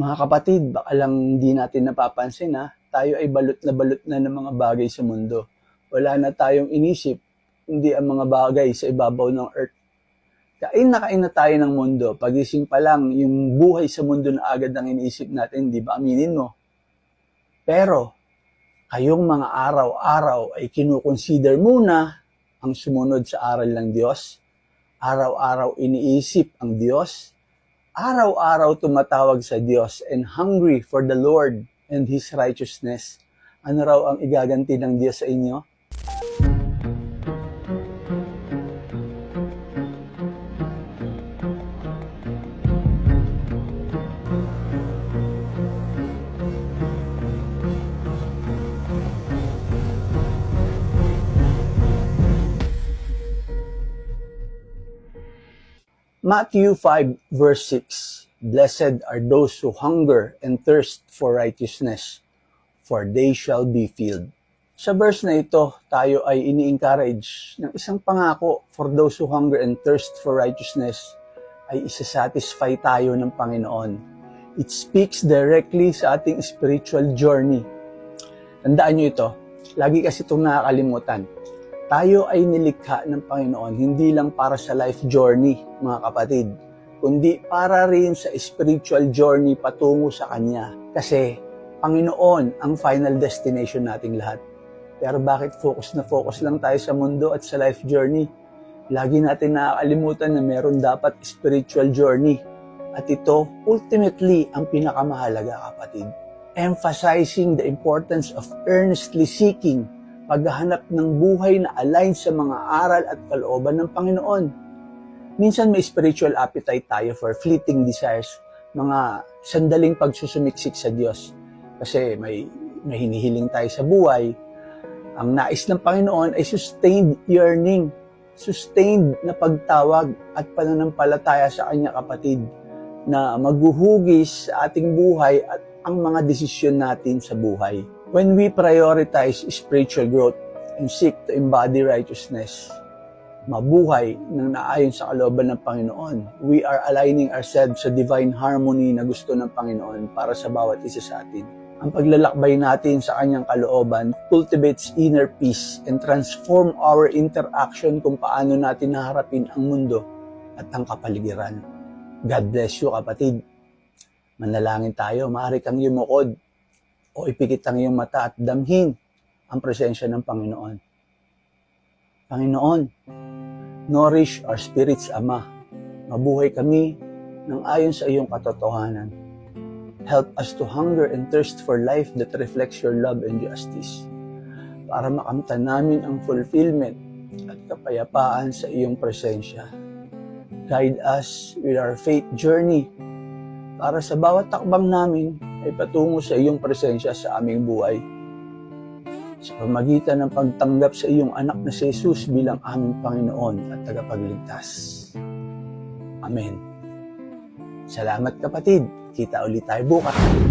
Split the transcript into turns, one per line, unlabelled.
Mga kapatid, baka lang hindi natin napapansin ha, tayo ay balot na balot na ng mga bagay sa mundo. Wala na tayong inisip, hindi ang mga bagay sa ibabaw ng earth. Kain na kain na tayo ng mundo. Pagising pa lang, yung buhay sa mundo na agad ang iniisip natin, di ba aminin mo? Pero, kayong mga araw-araw ay kinukonsider muna ang sumunod sa aral ng Diyos. Araw-araw iniisip ang Diyos. Araw-araw tumatawag sa Diyos and hungry for the Lord and His righteousness. Ano raw ang igaganti ng Diyos sa inyo? Matthew 5 verse 6 Blessed are those who hunger and thirst for righteousness, for they shall be filled. Sa verse na ito, tayo ay ini-encourage ng isang pangako for those who hunger and thirst for righteousness ay isasatisfy tayo ng Panginoon. It speaks directly sa ating spiritual journey. Tandaan nyo ito, lagi kasi itong nakakalimutan. Tayo ay nilikha ng Panginoon hindi lang para sa life journey, mga kapatid, kundi para rin sa spiritual journey patungo sa Kanya. Kasi Panginoon ang final destination nating lahat. Pero bakit focus na focus lang tayo sa mundo at sa life journey? Lagi natin nakakalimutan na meron dapat spiritual journey. At ito, ultimately, ang pinakamahalaga kapatid. Emphasizing the importance of earnestly seeking paghahanap ng buhay na align sa mga aral at kalooban ng Panginoon. Minsan may spiritual appetite tayo for fleeting desires, mga sandaling pagsusumiksik sa Diyos. Kasi may, may hinihiling tayo sa buhay. Ang nais ng Panginoon ay sustained yearning, sustained na pagtawag at pananampalataya sa Kanya kapatid na maghuhugis sa ating buhay at ang mga desisyon natin sa buhay. When we prioritize spiritual growth and seek to embody righteousness, mabuhay ng naayon sa kalooban ng Panginoon, we are aligning ourselves sa divine harmony na gusto ng Panginoon para sa bawat isa sa atin. Ang paglalakbay natin sa kanyang kalooban cultivates inner peace and transform our interaction kung paano natin naharapin ang mundo at ang kapaligiran. God bless you kapatid. Manalangin tayo, maaari kang yumukod o ipikit ang iyong mata at damhin ang presensya ng Panginoon. Panginoon, nourish our spirits, Ama. Mabuhay kami ng ayon sa iyong katotohanan. Help us to hunger and thirst for life that reflects your love and justice para makamtan namin ang fulfillment at kapayapaan sa iyong presensya. Guide us with our faith journey para sa bawat takbang namin ay patungo sa iyong presensya sa aming buhay. Sa pamagitan ng pagtanggap sa iyong anak na si Jesus bilang aming Panginoon at tagapagligtas. Amen. Salamat kapatid. Kita ulit tayo bukas.